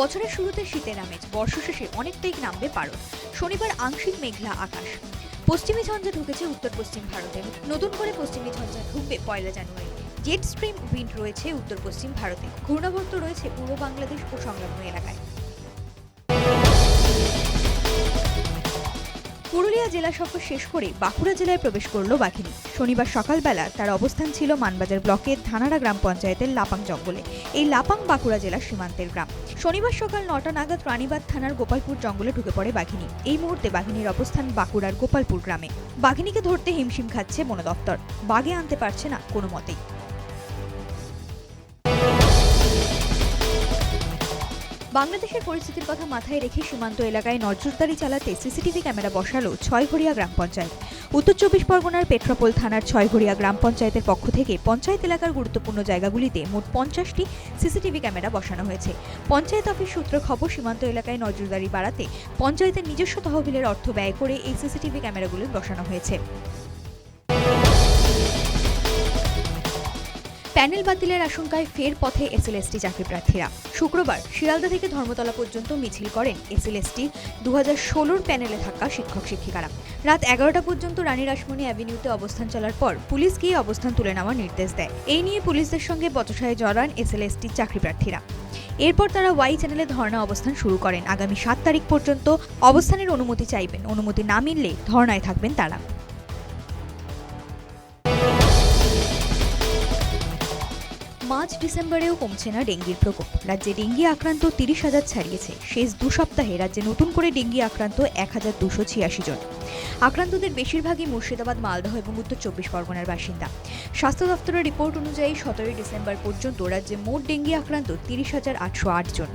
বছরের শুরুতে শীতের আমেজ বর্ষ শেষে অনেকটাই নামবে পারদ। শনিবার আংশিক মেঘলা আকাশ। পশ্চিমী ঝঞ্ঝা ঢুকেছে উত্তর পশ্চিম ভারতে। নতুন করে পশ্চিমী ঝঞ্ঝা ঢুকবে পয়লা জানুয়ারি। জেট স্ট্রিম উইন্ড রয়েছে উত্তর পশ্চিম ভারতে। ঘূর্ণাবর্ত রয়েছে পূর্ব বাংলাদেশ ও সংলগ্ন এলাকায়। পুরুলিয়া জেলা সফর শেষ করে বাঁকুড়া জেলায় প্রবেশ করল বাঘিনী। শনিবার সকালবেলা তার অবস্থান ছিল মানবাজার ব্লকের ধানাড়া গ্রাম পঞ্চায়েতের লাপাং জঙ্গলে, এই লাপাং বাঁকুড়া জেলার সীমান্তের গ্রাম। শনিবার সকাল নটা নাগাদ রানীবাদ থানার গোপালপুর জঙ্গলে ঢুকে পড়ে বাঘিনী। এই মুহূর্তে বাঘিনীর অবস্থান বাঁকুড়ার গোপালপুর গ্রামে। বাঘিনীকে ধরতে হিমশিম খাচ্ছে বন দপ্তর। বাগে আনতে পারছে না কোনো মতেই। বাংলাদেশের পরিস্থিতির কথা মাথায় রেখে সীমান্ত এলাকায় নজরদারি চালাতে সিসিটিভি ক্যামেরা বসালো ছয়ঘড়িয়া গ্রাম পঞ্চায়েত। উত্তর চব্বিশ পরগনার পেট্রাপোল থানার ছয়ঘড়িয়া গ্রাম পঞ্চায়েতের পক্ষ থেকে পঞ্চায়েত এলাকার গুরুত্বপূর্ণ জায়গাগুলিতে মোট পঞ্চাশটি সিসিটিভি ক্যামেরা বসানো হয়েছে। পঞ্চায়েত অফিস সূত্র খবর, সীমান্ত এলাকায় নজরদারি বাড়াতে পঞ্চায়েতের নিজস্ব তহবিলের অর্থ ব্যয় করে এই সিসিটিভি ক্যামেরাগুলি বসানো হয়েছে। প্যানেল বাতিলের আশঙ্কায় ফের পথে এসএলএসটি চাকরি প্রার্থীরা। শুক্রবার শিয়ালদা থেকে ধর্মতলা পর্যন্ত মিছিল করেন এসএলএসটি দু হাজার ষোলোর প্যানেলে থাকা শিক্ষক শিক্ষিকারা। রাত এগারোটা পর্যন্ত রানী রাসমণি অ্যাভিনিউতে অবস্থান চলার পর পুলিশ গিয়ে অবস্থান তুলে নেওয়ার নির্দেশ দেয়। এই নিয়ে পুলিশদের সঙ্গে বচসায় জড়ান এসএলএসটির চাকরি প্রার্থীরা। এরপর তারা ওয়াই চ্যানেলে ধর্ণা অবস্থান শুরু করেন। আগামী সাত তারিখ পর্যন্ত অবস্থানের অনুমতি চাইবেন। অনুমতি না মিললে ধর্ণায় থাকবেন তারা। মার্চ ডিসেম্বরেও কমছে না ডেঙ্গির প্রকোপ। রাজ্যে ডেঙ্গি আক্রান্ত তিরিশ হাজার ছাড়িয়েছে। শেষ দু সপ্তাহে রাজ্যে নতুন করে ডেঙ্গি আক্রান্ত এক হাজার দুশো ছিয়াশি জন। আক্রান্তদের বেশিরভাগই মুর্শিদাবাদ, মালদহ এবং উত্তর চব্বিশ পরগনার বাসিন্দা। স্বাস্থ্য দপ্তরের রিপোর্ট অনুযায়ী সতেরোই ডিসেম্বর পর্যন্ত রাজ্যে মোট ডেঙ্গি আক্রান্ত তিরিশ হাজার আটশো আট জন।